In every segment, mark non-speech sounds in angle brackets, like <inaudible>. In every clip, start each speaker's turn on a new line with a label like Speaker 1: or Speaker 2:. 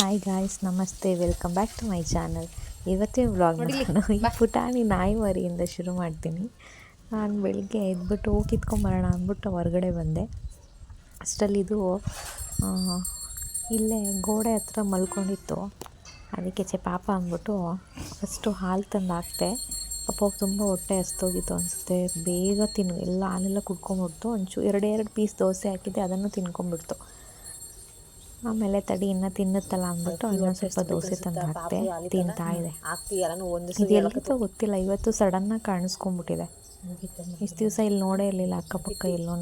Speaker 1: Hi guys ನಮಸ್ತೆ. Welcome back to my channel ಇವತ್ತಿನ vlog ನಾನು ಈ ಪುಟಾಣಿ ನಾಯಿ ಮರಿಯಿಂದ ಶುರು ಮಾಡ್ತೀನಿ. ನಾನು ಬೆಳಿಗ್ಗೆ ಎದ್ಬಿಟ್ಟು ಹೋಗಿ ಕಿತ್ಕೊಂಬರೋಣ ಅಂದ್ಬಿಟ್ಟು ಹೊರಗಡೆ ಬಂದೆ. ಅಷ್ಟರಲ್ಲಿ ಇದು ಇಲ್ಲೇ ಗೋಡೆ ಹತ್ರ ಮಲ್ಕೊಂಡಿತ್ತು. ಅದಕ್ಕೆ ಚೆ ಪಾಪ ಅಂದ್ಬಿಟ್ಟು ಫಸ್ಟು ಹಾಲು ತಂದು ಹಾಕ್ತೆ ಪಾಪ ತುಂಬ ಹೊಟ್ಟೆ ಹಸ್ತೋಗಿತ್ತು ಅನಿಸುತ್ತೆ. ಬೇಗ ತಿನ್ನು. ಎಲ್ಲ ಹಾಲೆಲ್ಲ ಕುಡ್ಕೊಂಬಿಡ್ತು. ಒಂಚೂರು ಎರಡೆರಡು ಎರಡು ಪೀಸ್ ದೋಸೆ ಹಾಕಿದ್ದೆ. ಅದನ್ನು ತಿನ್ಕೊಂಬಿಡ್ತು. ಆಮೇಲೆ ತಡಿ ಇನ್ನ ತಿನ್ನುತ್ತಲ್ಲ ಅಂದ್ಬಿಟ್ಟು ಇನ್ನೊಂದು ಸ್ವಲ್ಪ ದೋಸೆ ತಂದು ಹಾಕ್ತೆ ತಿಂತಾ ಇದೆ.
Speaker 2: ಇದೆಲ್ಲೂ ಒಂದು
Speaker 1: ಇದು ಎಲ್ಲಿತ್ತೋ ಗೊತ್ತಿಲ್ಲ ಇವತ್ತು ಸಡನ್ನಾಗಿ ಕಾಣಿಸ್ಕೊಂಡ್ಬಿಟ್ಟಿದೆ. ಇಷ್ಟು ದಿವಸ ಇಲ್ಲಿ ನೋಡೇ ಇರಲಿಲ್ಲ ಅಕ್ಕಪಕ್ಕ ಎಲ್ಲೂ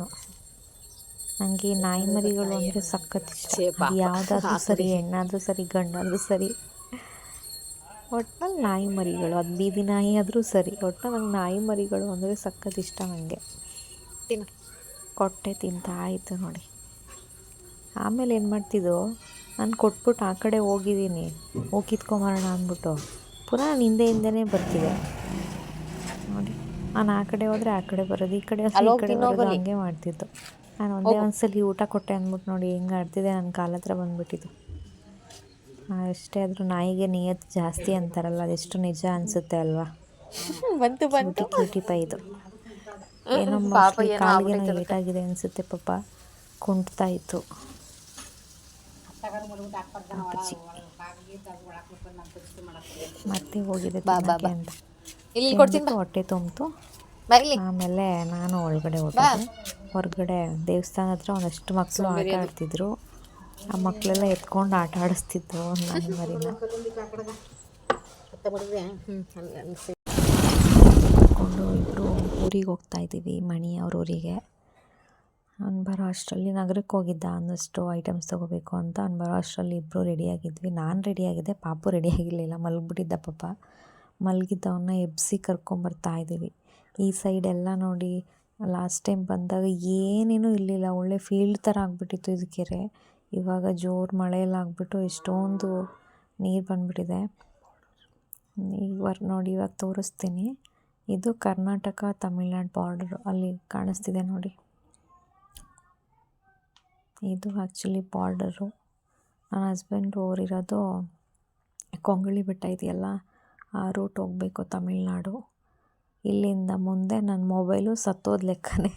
Speaker 1: ನನಗೆ ಈ ನಾಯಿ ಮರಿಗಳು ಅಂದರೆ ಸಖತ್ ಇಷ್ಟ. ಯಾವುದಾದ್ರೂ ಸರಿ ಹೆಣ್ಣಾದ್ರೂ ಸರಿ ಗಂಡಾದ್ರೂ ಸರಿ. ಒಟ್ನಲ್ಲಿ ನಾಯಿ ಮರಿಗಳು ಅದು ಬೀದಿ ನಾಯಿ ಆದರೂ ಸರಿ ಒಟ್ಟು ನಂಗೆ ನಾಯಿ ಮರಿಗಳು ಅಂದರೆ ಸಖತ್ ಇಷ್ಟ ನನಗೆ
Speaker 2: ತಿನ್ನು.
Speaker 1: ಕೊಟ್ಟೆ ತಿಂತಾ ಆಯಿತು ನೋಡಿ. ಆಮೇಲೆ ಏನು ಮಾಡ್ತಿದ್ದು ನಾನು ಕೊಟ್ಬಿಟ್ಟು ಆ ಕಡೆ ಹೋಗಿದ್ದೀನಿ. ಹೋಗಿ ಕಿತ್ಕೊಂಬರೋಣ ಅಂದ್ಬಿಟ್ಟು. ಪುನಃ ನಾನು ಹಿಂದೆ ಹಿಂದೆನೇ ಬರ್ತಿದೆ ನೋಡಿ ನಾನು ಆ ಕಡೆ ಹೋದರೆ ಆ ಕಡೆ ಬರೋದು ಈ ಕಡೆ ಈ ಕಡೆ ಬರೋದು. ಹಂಗೆ ಮಾಡ್ತಿತ್ತು. ನಾನು ಒಂದೇ ಒಂದ್ಸಲಿ ಊಟ ಕೊಟ್ಟೆ ಅಂದ್ಬಿಟ್ಟು ನೋಡಿ ಹೆಂಗೆ ಆಡ್ತಿದೆ ನನ್ನ ಕಾಲ ಹತ್ರ ಬಂದ್ಬಿಟ್ಟಿದ್ದು ಎಷ್ಟೇ ಆದರೂ ನಾಯಿಗೆ ನಿಯತ್ ಜಾಸ್ತಿ ಅಂತಾರಲ್ಲ ಅದೆಷ್ಟು ನಿಜ ಅನಿಸುತ್ತೆ ಅಲ್ವಾ?
Speaker 2: ಬಂತು ಬಂತು.
Speaker 1: ಕ್ಯೂಟಿ ಕ್ಯೂಟಿ ಪೈ ಇದು. ಏನೋ ಕಾಲಿಗೆ ಏಟಾಗಿದೆ ಅನಿಸುತ್ತೆ ಪಾಪ. ಕುಂಟ್ತಾ ಇತ್ತು. ಮತ್ತೆ ಹೋಗಿದೆ
Speaker 2: ಬಾ, ಇಲ್ಲಿ ಕೊಡ್ತೀನಿ
Speaker 1: ಹೊಟ್ಟೆ ತುಂಬಿತು. ಆಮೇಲೆ ನಾನು ಒಳಗಡೆ ಹೋದೆ ಹೊರಗಡೆ ದೇವಸ್ಥಾನ ಹತ್ರ ಒಂದಷ್ಟು ಮಕ್ಕಳು ಆಟ ಆಡ್ತಿದ್ರು. ಆ ಮಕ್ಕಳೆಲ್ಲ ಎತ್ಕೊಂಡು ಆಟ ಆಡಿಸ್ತಿದ್ರು ನನ್ನ ಮರಿನ. ಇಬ್ಬರು ಊರಿಗೆ ಹೋಗ್ತಾ ಇದ್ದೀವಿ ಮಣಿ ಅವ್ರ ಊರಿಗೆ. ಅವ್ನು ಬರೋ ಅಷ್ಟರಲ್ಲಿ ನಗರಕ್ಕೆ ಹೋಗಿದ್ದ ಒಂದಷ್ಟು ಐಟಮ್ಸ್ ತೊಗೋಬೇಕು ಅಂತ ಅವ್ನು ಬರೋ ಅಷ್ಟರಲ್ಲಿ ಇಬ್ಬರು ರೆಡಿಯಾಗಿದ್ವಿ ನಾನು ರೆಡಿಯಾಗಿದ್ದೆ ಪಾಪು ರೆಡಿಯಾಗಿರಲಿಲ್ಲ ಮಲಗಿಬಿಟ್ಟಿದ್ದ ಪಾಪ. ಮಲಗಿದ್ದವನ್ನ ಎಬ್ಸಿ ಕರ್ಕೊಂಬರ್ತಾ ಇದ್ದೀವಿ. ಈ ಸೈಡ್ ಎಲ್ಲ ನೋಡಿ ಲಾಸ್ಟ್ ಟೈಮ್ ಬಂದಾಗ ಏನೇನೂ ಇರಲಿಲ್ಲ. ಒಳ್ಳೆ ಫೀಲ್ಡ್ ಥರ ಆಗಿಬಿಟ್ಟಿತ್ತು ಇದು ಕೆರೆ. ಇವಾಗ ಜೋರು ಮಳೆ ಎಲ್ಲ ಆಗಿಬಿಟ್ಟು ಎಷ್ಟೊಂದು ನೀರು ಬಂದ್ಬಿಟ್ಟಿದೆ. ಈಗ ನೋಡಿ, ಇವಾಗ ತೋರಿಸ್ತೀನಿ. ಇದು ಕರ್ನಾಟಕ ತಮಿಳ್ನಾಡು ಬಾರ್ಡರು ಅಲ್ಲಿ ಕಾಣಿಸ್ತಿದೆ ನೋಡಿ. ಇದು ಆ್ಯಕ್ಚುಲಿ ಬಾರ್ಡರು ನನ್ನ ಹಸ್ಬೆಂಡ್ ಓರಿರೋದು ಕೊಂಗಳಿ ಬೆಟ್ಟ ಇದೆಯಲ್ಲ, ಆ ರೂಟ್ ಹೋಗಬೇಕು ತಮಿಳ್ನಾಡು. ಇಲ್ಲಿಂದ ಮುಂದೆ ನನ್ನ ಮೊಬೈಲು ಸತ್ತೋದ ಲೆಕ್ಕನೇ.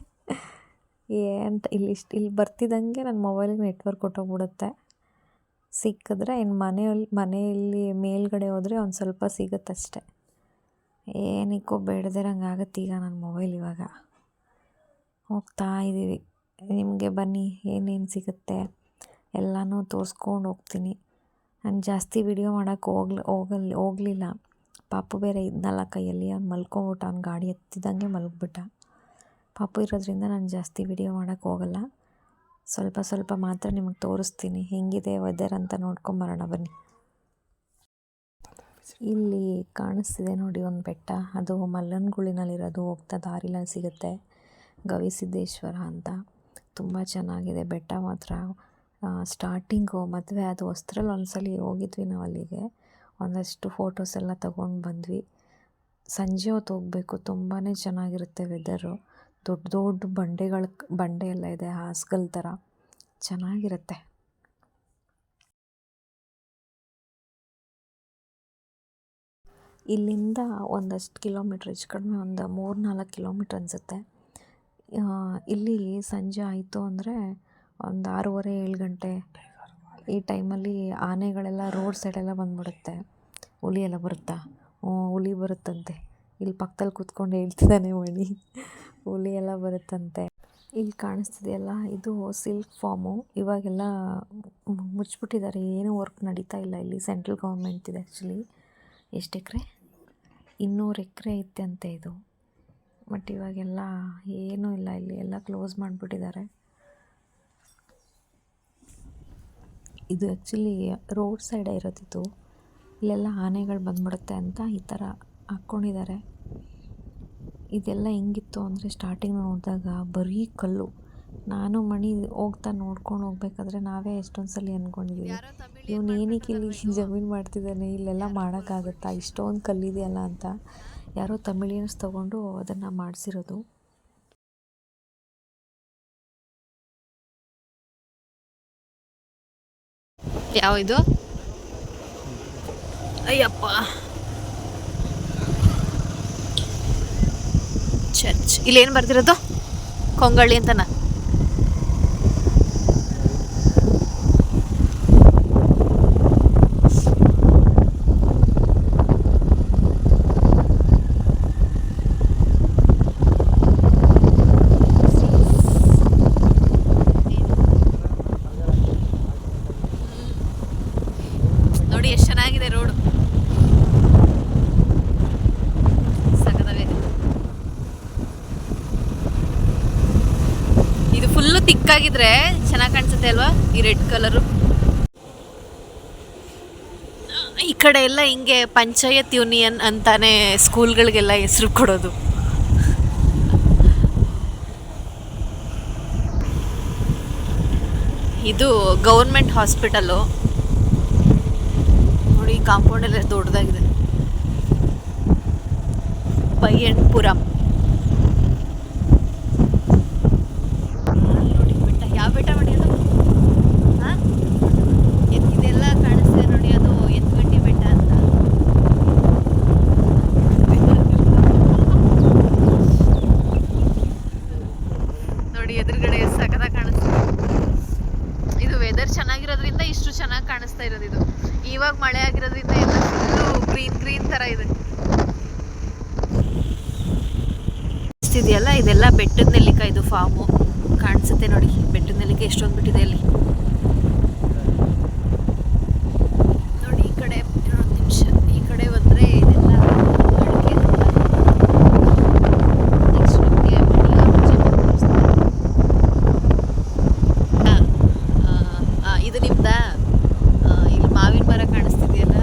Speaker 1: ಏನು ಇಲ್ಲಿ ಇಷ್ಟು ಇಲ್ಲಿ ಬರ್ತಿದ್ದಂಗೆ ನನ್ನ ಮೊಬೈಲಿಗೆ ನೆಟ್ವರ್ಕ್ ಹೊಟ್ಟೋಗ್ಬಿಡುತ್ತೆ ಸಿಕ್ಕಿದ್ರೆ ಇನ್ನು ಮನೆಯಲ್ಲಿ ಮನೆಯಲ್ಲಿ ಮೇಲ್ಗಡೆ ಹೋದರೆ ಒಂದು ಸ್ವಲ್ಪ ಸಿಗುತ್ತಷ್ಟೆ. ಏನಕ್ಕೂ ಬೇಡದಿರಂಗೆ ಆಗುತ್ತೆ ಈಗ ನನ್ನ ಮೊಬೈಲ್ ಇವಾಗ. ಹೋಗ್ತಾ ಇದ್ದೀವಿ ನಿಮಗೆ ಬನ್ನಿ, ಏನೇನು ಸಿಗುತ್ತೆ ಎಲ್ಲನೂ ತೋರಿಸ್ಕೊಂಡು ಹೋಗ್ತೀನಿ. ನಾನು ಜಾಸ್ತಿ ವಿಡಿಯೋ ಮಾಡೋಕ್ಕೆ ಹೋಗ್ಲ, ಹೋಗಲ್, ಹೋಗಲಿಲ್ಲ. ಪಾಪು ಬೇರೆ ಇದ್ನಲ್ಲ ಕೈಯಲ್ಲಿ, ಅವ್ನು ಮಲ್ಕೊಂಬಿಟ್ಟ, ಅವ್ನು ಗಾಡಿ ಎತ್ತಿದಂಗೆ ಮಲಗಿಬಿಟ್ಟ. ಪಾಪು ಇರೋದ್ರಿಂದ ನಾನು ಜಾಸ್ತಿ ವಿಡಿಯೋ ಮಾಡೋಕ್ಕೆ ಹೋಗಲ್ಲ. ಸ್ವಲ್ಪ ಸ್ವಲ್ಪ ಮಾತ್ರ ನಿಮಗೆ ತೋರಿಸ್ತೀನಿ. ಹೆಂಗಿದೆ ವೆದರ್ ಅಂತ ನೋಡ್ಕೊಂಬರೋಣ ಬನ್ನಿ. ಇಲ್ಲಿ ಕಾಣಿಸ್ತಿದೆ ನೋಡಿ ಒಂದು ಬೆಟ್ಟ. ಅದು ಮಲ್ಲನಗುಳಿನಲ್ಲಿರೋದು ಹೋಗ್ತಾ ದಾರಿಲಲ್ಲಿ ಸಿಗುತ್ತೆ. ಗವಿಸಿದ್ದೇಶ್ವರ ಅಂತ. ತುಂಬ ಚೆನ್ನಾಗಿದೆ. ಬೆಟ್ಟ ಮಾತ್ರ ಸ್ಟಾರ್ಟಿಂಗು ಮದುವೆ ಅದು ಹೊಸ್ತ್ರಲ್ಲಿ ಒಂದ್ಸಲಿ ಹೋಗಿದ್ವಿ ನಾವು ಅಲ್ಲಿಗೆ ಒಂದಷ್ಟು ಫೋಟೋಸ್ ಎಲ್ಲ ತಗೊಂಡು ಬಂದ್ವಿ. ಸಂಜೆ ಹೊತ್ತು ಹೋಗಬೇಕು. ತುಂಬಾ ಚೆನ್ನಾಗಿರುತ್ತೆ ವೆದರು ದೊಡ್ಡ ದೊಡ್ಡ ಬಂಡೆಗಳ, ಬಂಡೆ ಎಲ್ಲ ಇದೆ, ಹಾಸ್ಗಲ್ ಥರ ಚೆನ್ನಾಗಿರುತ್ತೆ. ಇಲ್ಲಿಂದ ಒಂದಷ್ಟು ಕಿಲೋಮೀಟ್ರ್ ಹೆಚ್ಚು ಕಡಿಮೆ ಒಂದು ಮೂರು ನಾಲ್ಕು ಕಿಲೋಮೀಟ್ರ್ ಅನಿಸುತ್ತೆ. ಇಲ್ಲಿ ಸಂಜೆ ಆಯಿತು ಅಂದರೆ ಒಂದು ಆರೂವರೆ, ಏಳು ಗಂಟೆ ಈ ಟೈಮಲ್ಲಿ ಆನೆಗಳೆಲ್ಲ ರೋಡ್ ಸೈಡೆಲ್ಲ ಬಂದುಬಿಡುತ್ತೆ. ಹುಲಿ ಎಲ್ಲ ಬರುತ್ತಾ? ಹ್ಞೂ ಹುಲಿ ಬರುತ್ತಂತೆ. ಇಲ್ಲಿ ಪಕ್ಕದಲ್ಲಿ ಕೂತ್ಕೊಂಡು ಹೇಳ್ತಿದ್ದಾನೆ ಮಣಿ. ಹುಲಿ ಎಲ್ಲ ಬರುತ್ತಂತೆ. ಇಲ್ಲಿ ಕಾಣಿಸ್ತಿದೆಯಲ್ಲ, ಇದು ಸಿಲ್ಕ್ ಫಾರ್ಮು ಇವಾಗೆಲ್ಲ ಮುಚ್ಚಿಬಿಟ್ಟಿದ್ದಾರೆ. ಏನೂ ವರ್ಕ್ ನಡೀತಾ ಇಲ್ಲ ಇಲ್ಲಿ. ಸೆಂಟ್ರಲ್ ಗೌರ್ಮೆಂಟ್ ಇದೆ ಆ್ಯಕ್ಚುಲಿ ಎಷ್ಟು ಎಕರೆ? ಇನ್ನೂರು ಎಕರೆ ಅಂತೆ ಇದು. ಬಟ್ ಇವಾಗೆಲ್ಲ ಏನೂ ಇಲ್ಲ ಇಲ್ಲಿ. ಎಲ್ಲ ಕ್ಲೋಸ್ ಮಾಡಿಬಿಟ್ಟಿದ್ದಾರೆ. ಇದು ಆ್ಯಕ್ಚುಲಿ ರೋಡ್ ಸೈಡೇ ಇರೋದಿತ್ತು. ಇಲ್ಲೆಲ್ಲ ಆನೆಗಳು ಬಂದ್ಬಿಡುತ್ತೆ ಅಂತ ಈ ಥರ ಹಾಕ್ಕೊಂಡಿದ್ದಾರೆ. ಇದೆಲ್ಲ ಹೆಂಗಿತ್ತು ಅಂದರೆ ಸ್ಟಾರ್ಟಿಂಗ್ ನೋಡಿದಾಗ ಬರೀ ಕಲ್ಲು. ನಾನು ಮಣಿ ಹೋಗ್ತಾ ನೋಡ್ಕೊಂಡು ಹೋಗ್ಬೇಕಾದ್ರೆ ನಾವೇ ಎಷ್ಟೊಂದು ಸಲ ಅಂದ್ಕೊಂಡಿದ್ದೀವಿ ಇವನು ಏನಕ್ಕೆ ಇಲ್ಲಿ ಜಮೀನು ಮಾಡ್ತಿದ್ದಾನೆ? ಇಲ್ಲೆಲ್ಲ ಮಾಡೋಕ್ಕಾಗತ್ತಾ? ಇಷ್ಟೊಂದು ಕಲ್ಲಿದೆಯಲ್ಲ ಅಂತ. ಯಾರೋ ತಮಿಳಿಯನ್ಸ್ ತಗೊಂಡು ಅದನ್ನು ಮಾಡಿಸಿರೋದು.
Speaker 2: ಯಾವ ಇದು? ಅಯ್ಯಪ್ಪ. ಚರ್ಚ್ ಇಲ್ಲೇನು ಬರ್ತಿರೋದು ಕೊಂಗಳ್ಳಿ ಅಂತನಾ ನೋಡಿ ಎಷ್ಟು ಚೆನ್ನಾಗಿದೆ ರೋಡು ಸಖತ್ತಾಗಿದೆ ಇದು ಫುಲ್ಲು ತಿಕ್ಕಾಗಿದ್ರೆ ಚೆನ್ನಾಗಿ ಕಾಣಿಸುತ್ತೆ ಅಲ್ವಾ? ಈ ರೆಡ್ ಕಲರು? ಈ ಕಡೆ ಎಲ್ಲ ಹಿಂಗೆ ಪಂಚಾಯತ್ ಯೂನಿಯನ್ ಅಂತಾನೆ ಸ್ಕೂಲ್ಗಳಿಗೆಲ್ಲ ಹೆಸರು ಕೊಡೋದು. ಇದು ಗೌರ್ಮೆಂಟ್ ಹಾಸ್ಪಿಟಲು ನೋಡಿ ಕಾಂಪೌಂಡ್ ಎಲ್ಲ ದೊಡ್ಡದಾಗಿದೆ. ಪಯ್ಯಣ್ಪುರಂ ಅಲ್ಲಿ ನೋಡಿ ಬೆಟ್ಟ ಯಾವ ಬೆಟ್ಟ ಮಾಡಿ ಅದು ಹಾ? ಎತ್- ಇದೆಲ್ಲ ಕಾಣಿಸ್ತಿದೆ ನೋಡಿ ಅದು ಎತ್ಗಂಡಿ ಬೆಟ್ಟ ಅಂತ ನೋಡಿ ಎದುರುಗಡೆ ಎಷ್ಟು ಸಖತ್ತಾಗಿ ಕಾಣಿಸ್ತಿದೆ ಇದು ವೆದರ್ ಚೆನ್ನಾಗಿರೋದ್ರಿಂದ ಇಷ್ಟು ಚೆನ್ನಾಗಿ ಕಾಣಿಸ್ತಾ ಇರೋದು ಇದು. ಇವಾಗ ಮಳೆ ಆಗಿರೋದ್ರಿಂದ ಎಲ್ಲ ಫುಲ್ಲು ಗ್ರೀನ್ ಗ್ರೀನ್ ಥರ ಇದೆ. ಇದೆಯಲ್ಲ ಇದೆಲ್ಲ ಬೆಟ್ಟದ ನೆಲ್ಲಿಕಾಯಿ ಇದು ಫಾರ್ಮು ಕಾಣಿಸುತ್ತೆ ನೋಡಿ, ಬೆಟ್ಟದ ನೆಲ್ಲಿಕಾಯಿ ಎಷ್ಟೊಂದು ಬಿಟ್ಟಿದೆ ಅಲ್ಲಿ ನೋಡಿ ಈ ಕಡೆ ಇನ್ನೊಂದು ನಿಮಿಷ ಈ ಕಡೆ ಬಂದರೆ ಇದೆಲ್ಲ ಅಡಿಕೆ ನೆಕ್ಸ್ಟ್ ನಮಗೆ ಇದು ನಿಮ್ದಾ ಆ, ಇಲ್ಲಿ ಮಾವಿನ ಮರ ಕಾಣಿಸ್ತಿದೆಯಲ್ಲ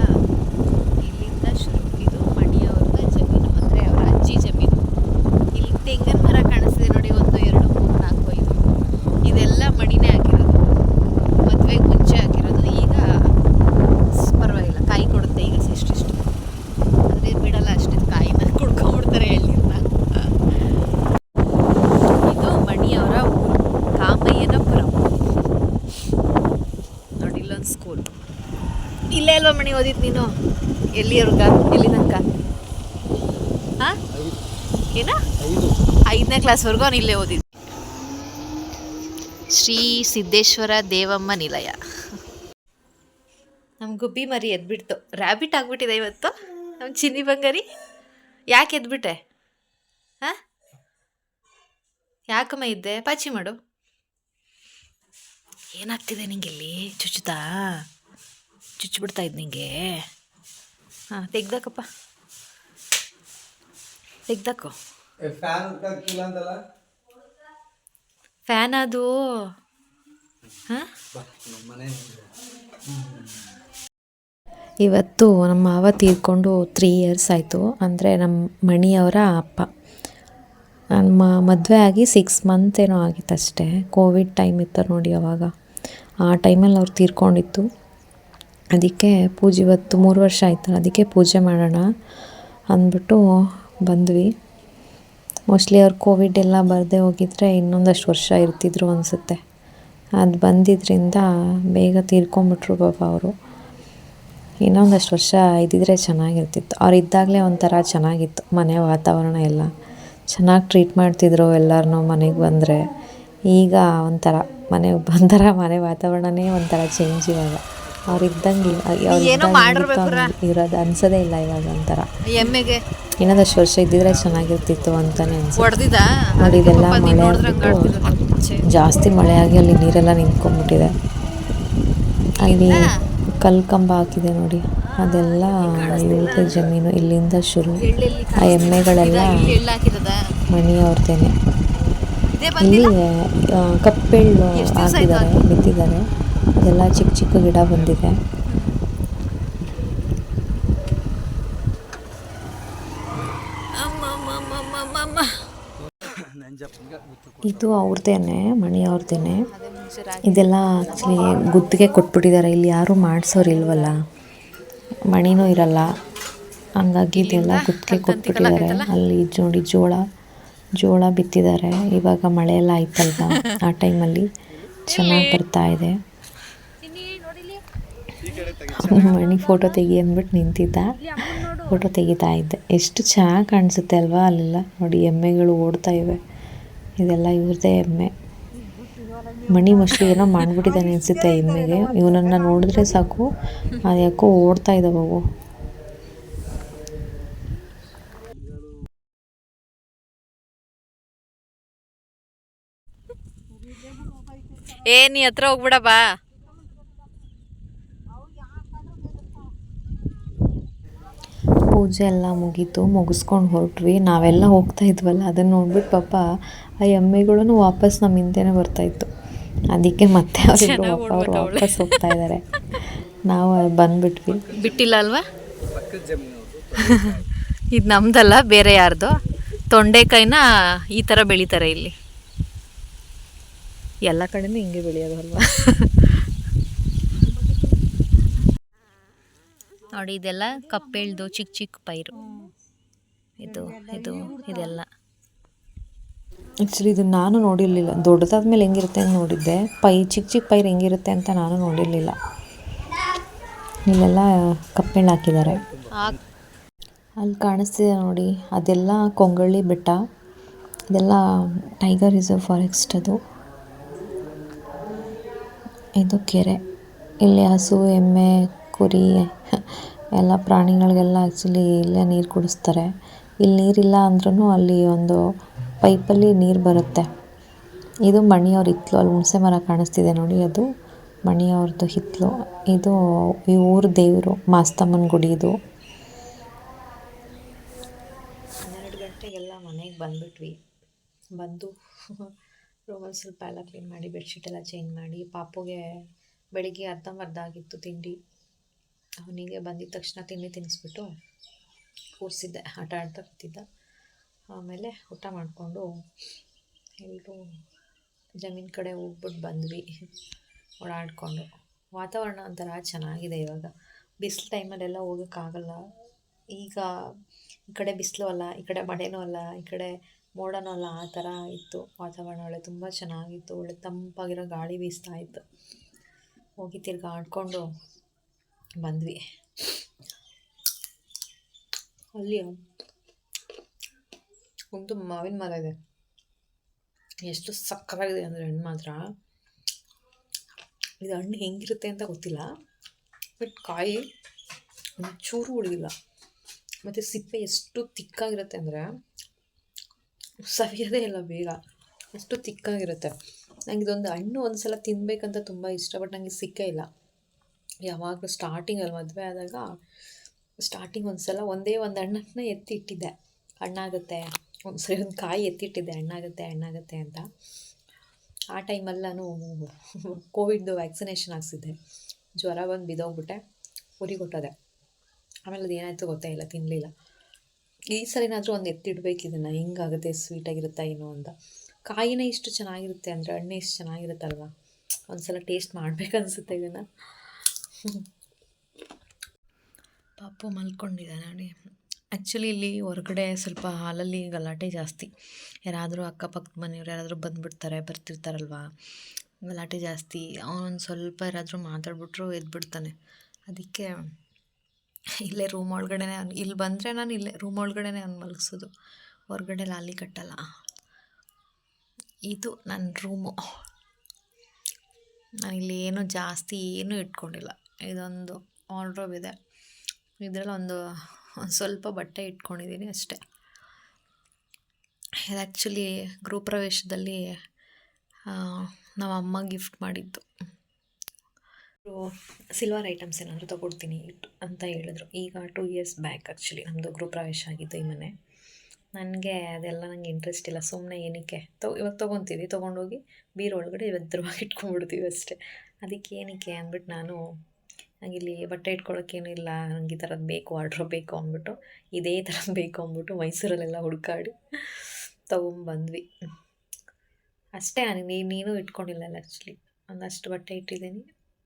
Speaker 2: ಇಲ್ಲಿಂದ ಶುರು ಇದು ಮಣಿಯವ್ರದ ಜಮೀನು ಅಂದರೆ ಅವರ ಅಜ್ಜಿ ಜಮೀನು ಇಲ್ಲಿ ತೆಂಗಿನ ಮರ ಕಾಣಿಸ್ತಿದೆ ನೋಡಿ ಒಂದು ಎರಡು ಮೂರು ನಾಲ್ಕು ಐದು ಇದೆಲ್ಲ ಮಣಿನೇ ಹಾಕಿರೋದು ಮದುವೆಗೆ ಮುಂಚೆ ಹಾಕಿರೋದು ಈಗ ಸ್- ಪರವಾಗಿಲ್ಲ ಕಾಯಿ ಕೊಡುತ್ತೆ ಈಗ ಇಷ್ಟಿಷ್ಟು ಅಂದರೆ ಬಿಡಲ್ಲ ಅಷ್ಟೇ ಕಾಯಿನ ಕುಡ್ಕೊಂಬಿಡ್ತಾರೆ ಎಳ್ನೀರನ್ನ ಇದು ಮಣಿಯವರ ಊರು ಕಾಮಯ್ಯನಪುರಂ ನೋಡಿ ಇಲ್ಲೊಂದು ಸ್ಕೂಲ್ ಇಲ್ಲೇ ಅಲ್ವಾ ಮಣಿ ಓದಿದ್ ನೀನು? ಎಲ್ಲಿಯವರ್ಗ? ಎಲ್ಲಿ ತನಕ ಹಾಂ? ಏನ? ಐದನೇ ಕ್ಲಾಸ್ವರೆಗೂ ಅವ್ನು ಇಲ್ಲೇ ಓದಿದ್ದು ಶ್ರೀ ಸಿದ್ದೇಶ್ವರ ದೇವಮ್ಮ ನಿಲಯ. ನಮ್ಮ ಗುಬ್ಬಿ ಮರಿ ಎದ್ಬಿಡ್ತು. ರ್ಯಾಬಿಟ್ ಆಗ್ಬಿಟ್ಟಿದೆ ಇವತ್ತು. ನಮ್ಮ ಚಿನ್ನಿ ಬಂಗಾರಿ. ಯಾಕೆ ಎದ್ಬಿಟ್ಟೆ ಹಾಂ? ಯಾಕಮ್ಮ ಇದ್ದೆ? ಪಾಚಿ ಮಾಡು. ಏನಾಗ್ತಿದೆ ನಿಂಗೆ ಇಲ್ಲಿ ಚುಚ್ಚುತ್ತಾ? ಚುಚ್ಚಿಬಿಡ್ತಾ ಇದ್ದು ನಿಂಗೆ. ಹಾಂ ತೆಗ್ದಾಕಪ್ಪ. ತೆಗ್ದಾಕು.
Speaker 3: ಫ್ಯಾನ್
Speaker 2: ಅದು? ಹಾಂ?
Speaker 1: ಇವತ್ತು ನಮ್ಮ ಮಾವ ತೀರ್ಕೊಂಡು ತ್ರೀ ಇಯರ್ಸ್ ಆಯಿತು. ಅಂದರೆ ನಮ್ಮ ಮಣಿಯವರ ಅಪ್ಪ. ನಮ್ಮ ಮದುವೆ ಆಗಿ ಸಿಕ್ಸ್ ಮಂತ್ ಏನೋ ಆಗಿತ್ತು ಅಷ್ಟೇ ಕೋವಿಡ್ ಟೈಮ್ ಇತ್ತು ನೋಡಿ ಅವಾಗ. ಆ ಟೈಮಲ್ಲಿ ಅವ್ರು ತೀರ್ಕೊಂಡಿತ್ತು. ಅದಕ್ಕೆ ಪೂಜೆ ಇವತ್ತು ಮೂರು ವರ್ಷ ಆಯ್ತಲ್ಲ, ಅದಕ್ಕೆ ಪೂಜೆ ಮಾಡೋಣ ಅಂದ್ಬಿಟ್ಟು ಬಂದ್ವಿ. ಮೋಸ್ಟ್ಲಿ ಅವ್ರು ಕೋವಿಡ್ ಎಲ್ಲ ಬರದೇ ಹೋಗಿದ್ರೆ ಇನ್ನೊಂದಷ್ಟು ವರ್ಷ ಇರ್ತಿದ್ರು ಅನಿಸುತ್ತೆ. ಅದು ಬಂದಿದ್ದರಿಂದ ಬೇಗ ತೀರ್ಕೊಂಬಿಟ್ರು ಪಾಪ ಅವರು. ಇನ್ನೊಂದಷ್ಟು ವರ್ಷ ಇದ್ದಿದ್ರೆ ಚೆನ್ನಾಗಿರ್ತಿತ್ತು. ಅವ್ರು ಇದ್ದಾಗಲೇ ಒಂಥರ ಚೆನ್ನಾಗಿತ್ತು, ಮನೆ ವಾತಾವರಣ ಎಲ್ಲ. ಚೆನ್ನಾಗಿ ಟ್ರೀಟ್ ಮಾಡ್ತಿದ್ರು ಎಲ್ಲರನ್ನೂ ಮನೆಗೆ ಬಂದರೆ. ಈಗ ಒಂಥರ ಮನೆಗೆ ಬಂದರ ಮನೆ ವಾತಾವರಣನೇ ಒಂಥರ ಚೇಂಜ್ ಇವಾಗ. ಅವ್ರು ಇದ್ದಂಗೆ
Speaker 2: ಏನೋ ಮಾಡಿರ್ಬೇಕುರ.
Speaker 1: ಇರೋದು ಅನ್ಸೋದೇ ಇಲ್ಲ ಇವಾಗ ಒಂಥರ.
Speaker 2: ಎಮ್ಮೆಗೆ.
Speaker 1: ಇನ್ನೊಂದಷ್ಟು ವರ್ಷ ಇದ್ದಿದ್ರೆ ಚೆನ್ನಾಗಿರ್ತಿತ್ತು ಅಂತಾನೆ ಅನ್ಸುತ್ತೆ.
Speaker 2: ಹೊಡೆದಿದ
Speaker 1: ನೋಡಿ ಇದೆಲ್ಲ ಮಳೆ ಜಾಸ್ತಿ ಮಳೆ ಆಗಿ ಅಲ್ಲಿ ನೀರೆಲ್ಲ ನಿಂತ್ಕೊಂಡ್ಬಿಟ್ಟಿದೆ. ಅಲ್ಲಿ ಕಲ್ಲು ಕಂಬ ಹಾಕಿದೆ ನೋಡಿ. ಅದೆಲ್ಲ ಇವ್ರದ್ದೇ ಜಮೀನು ಇಲ್ಲಿಂದ ಶುರು. ಆ ಎಮ್ಮೆಗಳೆಲ್ಲ
Speaker 2: ಇದೇ
Speaker 1: ಇಲ್ಲಿ ಕಪ್ಪೆಳ್ಳು ಹಾಕಿದ್ದಾರೆ ಬಿತ್ತಿದ್ದಾರೆ. ಅದೆಲ್ಲ ಚಿಕ್ಕ ಚಿಕ್ಕ ಗಿಡ ಬಂದಿದೆ. ಇದು ಅವ್ರದ್ದೇನೆ ಮಣಿ ಅವ್ರದ್ದೇನೆ ಇದೆಲ್ಲ ಆ್ಯಕ್ಚುಲಿ ಗುತ್ತಿಗೆ ಕೊಟ್ಬಿಟ್ಟಿದ್ದಾರೆ. ಇಲ್ಲಿ ಯಾರೂ ಮಾಡಿಸೋರು ಇಲ್ವಲ್ಲ? ಮಣಿನೂ ಇರಲ್ಲ. ಹಂಗಾಗಿ ಇದೆಲ್ಲ ಗುತ್ತಿಗೆ ಕೊಟ್ಬಿಟ್ಟಿದ್ದಾರೆ. ಅಲ್ಲಿ ಜೋಡಿ ಜೋಳ ಜೋಳ ಬಿತ್ತಿದ್ದಾರೆ. ಇವಾಗ ಮಳೆ ಎಲ್ಲ ಆಯ್ತಲ್ವಾ ಆ ಟೈಮಲ್ಲಿ ಚೆನ್ನಾಗಿ ಬರ್ತಾ ಇದೆ. ಮಣಿ ಫೋಟೋ ತೆಗಿ ಅಂದ್ಬಿಟ್ಟು ನಿಂತಿದ್ದ. ಫೋಟೋ ತೆಗಿತಾ ಇದ್ದೆ. ಎಷ್ಟು ಚೆನ್ನಾಗಿ ಕಾಣಿಸುತ್ತೆ ಅಲ್ವಾ ಅಲ್ಲೆಲ್ಲ? ನೋಡಿ, ಎಮ್ಮೆಗಳು ಓಡ್ತಾ ಇವೆ. ಇದೆಲ್ಲ ಇವ್ರದೇ ಎಮ್ಮೆ. ಮಣಿ ಮೋಸ್ಟ್ಲಿ ಏನೋ ಮಾಡಿಬಿಟ್ಟಿದ್ದಾನೆ ಅನಿಸುತ್ತೆ ಎಮ್ಮೆಗೆ. ಇವನನ್ನು ನೋಡಿದ್ರೆ ಸಾಕು. ಅದು ಯಾಕೋ ಓಡ್ತಾ ಇದ್ದಾವೆ
Speaker 2: ಏ, ನೀ ಹತ್ರ ಹೋಗ್ಬಿಡ
Speaker 1: ಪೂಜೆ ಎಲ್ಲ ಮುಗೀತು ಮುಗಿಸ್ಕೊಂಡು ಹೊರಟ್ವಿ. ನಾವೆಲ್ಲ ಹೋಗ್ತಾ ಇದ್ವಲ್ಲ ಅದನ್ನು ನೋಡ್ಬಿಟ್ಟು ಪಾಪ ಆ ಎಮ್ಮೆಗಳೂ ವಾಪಸ್ ನಮ್ಮ ಹಿಂದೆನೇ ಬರ್ತಾಯಿತ್ತು ಅದಕ್ಕೆ ಮತ್ತೆ ಅವರು ವಾಪಸ್ ಹೋಗ್ತಾ ಇದ್ದಾರೆ ನಾವು ಬಂದ್ಬಿಟ್ವಿ.
Speaker 2: ಬಿಟ್ಟಿಲ್ಲ ಅಲ್ವಾ? <laughs> ಇದು ನಮ್ದಲ್ಲ ಬೇರೆ ಯಾರ್ದು? ತೊಂಡೆಕಾಯಿನ ಈ ಥರ ಬೆಳಿತಾರೆ ಇಲ್ಲಿ.
Speaker 1: ಎಲ್ಲ ಕಡೆನೂ ಹಿಂಗೆ ಬೆಳೆಯೋದು ಅಲ್ವಾ? <laughs>
Speaker 2: ನೋಡಿ ಇದೆಲ್ಲ ಕಪ್ಪೆಳ್ದು ಚಿಕ್ಕ ಚಿಕ್ಕ ಪೈರು. ಇದು ಇದು ಇದೆಲ್ಲ.
Speaker 1: ಆ್ಯಕ್ಚುಲಿ ಇದು ನಾನು ನೋಡಿರಲಿಲ್ಲ. ದೊಡ್ಡದಾದ ಮೇಲೆ ಹೆಂಗಿರುತ್ತೆ ಅಂತ ನೋಡಿದ್ದೆ. ಪೈ ಚಿಕ್ಕ ಚಿಕ್ಕ ಪೈರು ಹೆಂಗಿರುತ್ತೆ ಅಂತ ನಾನು ನೋಡಿರಲಿಲ್ಲ. ಇಲ್ಲೆಲ್ಲ ಕಪ್ಪೆಣ್ಣು ಹಾಕಿದ್ದಾರೆ. ಅಲ್ಲಿ ಕಾಣಿಸ್ತಿದೆ ನೋಡಿ ಅದೆಲ್ಲ ಕೊಂಗಳ್ಳಿ ಬೆಟ್ಟ. ಇದೆಲ್ಲ ಟೈಗರ್ ರಿಸರ್ವ್ ಫಾರೆಸ್ಟ್ ಅದು. ಇದು ಕೆರೆ. ಇಲ್ಲಿ ಹಸು ಎಮ್ಮೆ ಕುರಿ, ಎಲ್ಲ ಪ್ರಾಣಿಗಳಿಗೆಲ್ಲ ಆ್ಯಕ್ಚುಲಿ ಇಲ್ಲೇ ನೀರು ಕುಡಿಸ್ತಾರೆ. ಇಲ್ಲಿ ನೀರಿಲ್ಲ ಅಂದ್ರೂ ಅಲ್ಲಿ ಒಂದು ಪೈಪಲ್ಲಿ ನೀರು ಬರುತ್ತೆ. ಇದು ಮಣಿಯವ್ರ ಹಿತ್ಲು, ಅಲ್ಲಿ ಹುಣಸೆ ಮರ ಕಾಣಿಸ್ತಿದೆ ನೋಡಿ ಅದು. ಮಣಿಯವ್ರದ್ದು ಹಿತ್ಲು. ಇದು ಈ ಊರ ದೇವರು, ಮಾಸ್ತಮ್ಮನ ಗುಡಿ ಇದು. ಹನ್ನೆರಡು ಗಂಟೆಗೆಲ್ಲ ಮನೆಗೆ ಬಂದುಬಿಟ್ವಿ. ಬಂದು ರೂಮಲ್ಲಿ ಸ್ವಲ್ಪ ಎಲ್ಲ ಕ್ಲೀನ್ ಮಾಡಿ ಬೆಡ್ಶೀಟ್ ಎಲ್ಲ ಚೇಂಜ್ ಮಾಡಿ, ಪಾಪುಗೆ ಬೆಳಿಗ್ಗೆ ಅರ್ಧಂಬರ್ಧ ಆಗಿತ್ತು ತಿಂಡಿ. ಅವನಿಗೆ ಬಂದಿದ ತಕ್ಷಣ ತಿಂಡಿ ತಿನ್ನಿಸ್ಬಿಟ್ಟು ಕೂರಿಸಿದ್ದೆ, ಆಟ ಆಡ್ತಾ ಕೂತಿದ್ದ. ಆಮೇಲೆ ಊಟ ಮಾಡಿಕೊಂಡು ಎಲ್ಲರೂ ಜಮೀನು ಕಡೆ ಹೋಗ್ಬಿಟ್ಟು ಬಂದ್ವಿ, ಓಡಾಡಿಕೊಂಡು. ವಾತಾವರಣ ಒಂಥರ ಚೆನ್ನಾಗಿದೆ ಇವಾಗ. ಬಿಸಿಲು ಟೈಮಲ್ಲೆಲ್ಲ ಹೋಗೋಕ್ಕಾಗಲ್ಲ. ಈಗ ಈ ಕಡೆ ಬಿಸಿಲು ಅಲ್ಲ, ಈ ಕಡೆ ಮಳೆನೂ ಅಲ್ಲ, ಈ ಕಡೆ ಮೋಡನೂ ಅಲ್ಲ, ಆ ಥರ ಇತ್ತು ವಾತಾವರಣ. ಒಳ್ಳೆ ತುಂಬ ಚೆನ್ನಾಗಿತ್ತು, ಒಳ್ಳೆ ತಂಪಾಗಿರೋ ಗಾಳಿ ಬೀಸ್ತಾ ಇತ್ತು. ಹೋಗಿ ತಿರ್ಗಾ ಆಡ್ಕೊಂಡು ಬಂದ್ವಿ. ಅಲ್ಲಿ ಒಂದು ಮಾವಿನ ಮರ ಇದೆ. ಎಷ್ಟು ಸಕ್ಕತ್ತಾಗಿದೆ ಅಂದರೆ ಹಣ್ಣು ಮಾತ್ರ. ಇದು ಹಣ್ಣು ಹೆಂಗಿರುತ್ತೆ ಅಂತ ಗೊತ್ತಿಲ್ಲ. ಬಟ್ ಕಾಯಿ ಒಂಚೂರು ಉಳಿದಿಲ್ಲ ಮತ್ತು ಸಿಪ್ಪೆ ಎಷ್ಟು ತಿಕ್ಕಾಗಿರುತ್ತೆ ಅಂದರೆ ಸವಿಯೋದೇ ಇಲ್ಲ ಬೇಗ. ಅಷ್ಟು ತಿಕ್ಕಾಗಿರುತ್ತೆ. ನಂಗೆ ಇದೊಂದು ಹಣ್ಣು ಒಂದು ಸಲ ತಿನ್ನಬೇಕಂತ ತುಂಬ ಇಷ್ಟ, ಬಟ್ ನನಗೆ ಸಿಕ್ಕೇ ಇಲ್ಲ. ಯಾವಾಗಲೂ ಸ್ಟಾರ್ಟಿಂಗಲ್ಲಿ ಮದುವೆ ಆದಾಗ ಸ್ಟಾರ್ಟಿಂಗ್ ಒಂದು ಸಲ ಒಂದೇ ಒಂದು ಹಣ್ಣನ್ನ ಎತ್ತಿ ಇಟ್ಟಿದ್ದೆ ಹಣ್ಣಾಗುತ್ತೆ ಒಂದು ಸರಿ ಒಂದು ಕಾಯಿ ಎತ್ತಿಟ್ಟಿದ್ದೆ. ಹಣ್ಣಾಗುತ್ತೆ ಹಣ್ಣಾಗುತ್ತೆ ಅಂತ. ಆ ಟೈಮಲ್ಲೂ ಕೋವಿಡ್ದು ವ್ಯಾಕ್ಸಿನೇಷನ್ ಹಾಕ್ಸಿದ್ದೆ. ಜ್ವರ ಬಂದು ಬಿದ್ದೋಗ್ಬಿಟ್ಟೆ. ಉರಿಗೊಟ್ಟದೆ ಆಮೇಲೆ ಅದು ಏನಾಯಿತು ಗೊತ್ತೇ ಇಲ್ಲ ತಿನ್ನಲಿಲ್ಲ ಈ ಸರಿನಾದರೂ ಒಂದು ಎತ್ತಿಡ್ಬೇಕು ಇದನ್ನು. ಹೆಂಗಾಗುತ್ತೆ ಸ್ವೀಟಾಗಿರುತ್ತಾ ಏನು ಅಂತ. ಕಾಯಿನೇ ಇಷ್ಟು ಚೆನ್ನಾಗಿರುತ್ತೆ ಅಂದರೆ ಹಣ್ಣೆ ಇಷ್ಟು ಚೆನ್ನಾಗಿರುತ್ತಲ್ವ? ಒಂದು ಸಲ ಟೇಸ್ಟ್ ಮಾಡಬೇಕನ್ಸುತ್ತೆ ಇದನ್ನು. <laughs> ಪಾಪು ಮಲ್ಕೊಂಡಿದ್ದಾನೆ ನೋಡಿ. ಆ್ಯಕ್ಚುಲಿ ಇಲ್ಲಿ ಹೊರಗಡೆ ಸ್ವಲ್ಪ ಹಾಲಲ್ಲಿ ಗಲಾಟೆ ಜಾಸ್ತಿ. ಯಾರಾದರೂ ಅಕ್ಕಪಕ್ಕದ ಮನೆಯವ್ರು ಯಾರಾದರೂ ಬಂದುಬಿಡ್ತಾರೆ, ಬರ್ತಿರ್ತಾರಲ್ವ? ಗಲಾಟೆ ಜಾಸ್ತಿ. ಅವನೊಂದು ಸ್ವಲ್ಪ ಯಾರಾದರೂ ಮಾತಾಡ್ಬಿಟ್ರು ಎದ್ಬಿಡ್ತಾನೆ. ಅದಕ್ಕೆ ಇಲ್ಲೇ ರೂಮ್ ಒಳಗಡೆನೆ ಅವ್ನು ಇಲ್ಲಿ ಬಂದರೆ ನಾನು ಇಲ್ಲೇ ರೂಮ್ ಒಳಗಡೆನೆ ಅವ್ನು ಮಲಗಿಸೋದು. ಹೊರಗಡೆ ಲಾಲಿ ಕಟ್ಟಲ್ಲ. ಇದು ನನ್ನ ರೂಮು ಇಲ್ಲಿ ಏನು ಜಾಸ್ತಿ ಏನೂ ಇಟ್ಕೊಂಡಿಲ್ಲ. ಇದೊಂದು ಆರ್ಡ್ರೋಬ್ ಇದೆ. ಇದರಲ್ಲಿ ಒಂದು ಒಂದು ಸ್ವಲ್ಪ ಬಟ್ಟೆ ಇಟ್ಕೊಂಡಿದ್ದೀನಿ ಅಷ್ಟೇ. ಇದು ಆ್ಯಕ್ಚುಲಿ ಗೃಹಪ್ರವೇಶದಲ್ಲಿ ನಮ್ಮ ಅಮ್ಮ ಗಿಫ್ಟ್ ಮಾಡಿದ್ದು. ಸಿಲ್ವರ್ ಐಟಮ್ಸ್ ಏನಾದರೂ ತೊಗೊಡ್ತೀನಿ ಅಂತ ಹೇಳಿದ್ರು. ಈಗ ಟೂ ಇಯರ್ಸ್ ಬ್ಯಾಕ್ ಆ್ಯಕ್ಚುಲಿ ನಮ್ಮದು ಗೃಹಪ್ರವೇಶ ಆಗಿತ್ತು ಈ ಮನೆ. ನನಗೆ ಅದೆಲ್ಲ ನನಗೆ ಇಂಟ್ರೆಸ್ಟ್ ಇಲ್ಲ. ಸುಮ್ಮನೆ ಏನಕ್ಕೆ? ತೊ, ಇವಾಗ ತೊಗೊತೀವಿ. ತೊಗೊಂಡೋಗಿ ಬೀರ್ ಒಳಗಡೆ ಇವತ್ತು ಇಟ್ಕೊಂಡ್ಬಿಡ್ತೀವಿ ಅಷ್ಟೇ. ಅದಕ್ಕೆ ಏನಕ್ಕೆ ಅಂದ್ಬಿಟ್ಟು ನಾನು ನಂಗೆ ಇಲ್ಲಿ ಬಟ್ಟೆ ಇಟ್ಕೊಳ್ಳೋಕ್ಕೇನಿಲ್ಲ ನಂಗೆ ಈ ಥರದ್ದು ಬೇಕು ವಾರ್ಡ್ರೋಬ್ ಬೇಕು ಅಂದ್ಬಿಟ್ಟು, ಇದೇ ಥರದ್ದು ಬೇಕು ಅಂದ್ಬಿಟ್ಟು ಮೈಸೂರಲ್ಲೆಲ್ಲ ಹುಡುಕಾಡಿ ತೊಗೊಂಬಂದ್ವಿ. ಅಷ್ಟೇ, ನೀನು ನೀನು ಇಟ್ಕೊಂಡಿಲ್ಲ ಆ್ಯಕ್ಚುಲಿ ಒಂದಷ್ಟು ಬಟ್ಟೆ ಇಟ್ಟಿದ್ದೀನಿ.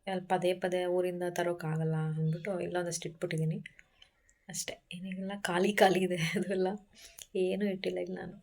Speaker 1: ಅಲ್ಲಿ ಪದೇ ಪದೇ ಊರಿಂದ ತರೋಕ್ಕಾಗಲ್ಲ ಅಂದ್ಬಿಟ್ಟು ಇಲ್ಲೊಂದಷ್ಟು ಇಟ್ಬಿಟ್ಟಿದ್ದೀನಿ. ಅಷ್ಟೇ, ಏನಿಲ್ಲ, ಖಾಲಿ ಖಾಲಿ ಇದೆ ಅದೆಲ್ಲ. ಏನೂ ಇಟ್ಟಿಲ್ಲ ಇಲ್ಲಿ ನಾನು.